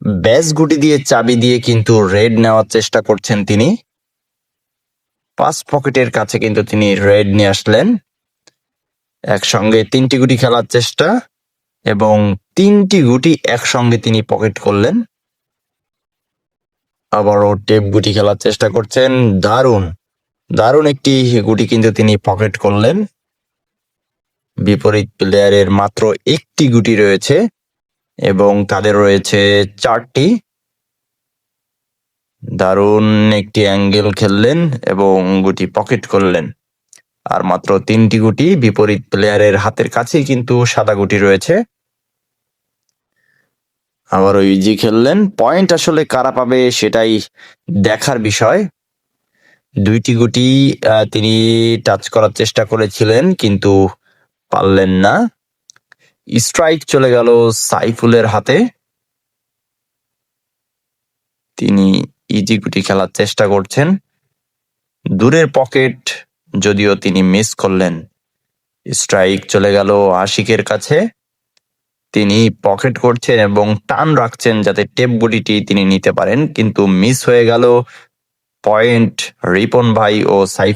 ব্যাস গুটি দিয়ে চাবি দিয়ে কিন্তু রেড নেওয়ার চেষ্টা করছেন তিনি। পাঁচ পকেটের কাছে কিন্তু তিনি রেড নিয়ে আসলেন। একসঙ্গে তিনটি গুটি খেলার চেষ্টা এবং তিনটি গুটি একসঙ্গে তিনি পকেট করলেন। আবারও টেপ গুটি খেলার চেষ্টা করছেন। দারুণ দারুণ একটি গুটি কিন্তু তিনি পকেট করলেন। বিপরীত প্লেয়ারের মাত্র একটি গুটি রয়েছে। এবং তাদের রয়েছে চারটি। দারুণ একটি অ্যাঙ্গেল খেললেন এবং গুটি পকেট করলেন। আর মাত্র তিনটি গুটি বিপরীত প্লেয়ারের হাতের কাছেই কিন্তু সাদা গুটি রয়েছে। আবারও ইজি খেললেন, পয়েন্ট আসলে কারা পাবে সেটাই দেখার বিষয়। দুইটি গুটি তিনি টাচ করার চেষ্টা করেছিলেন, কিন্তু পারলেন না। স্ট্রাইক চলে গেল সাইফুলের হাতে। তিনি ইজি গুটি খেলার চেষ্টা করছেন। দূরের পকেট যদিও তিনি মিস করলেন। স্ট্রাইক চলে গেল আশিকের কাছে। তিনি পকেট করছেন এবং টান রাখছেন যাতে টেপ গুটিটি তিনি নিতে পারেন। কিন্তু মিস হয়ে গেল পয়েন্ট রিপন ভাই ও সাইফ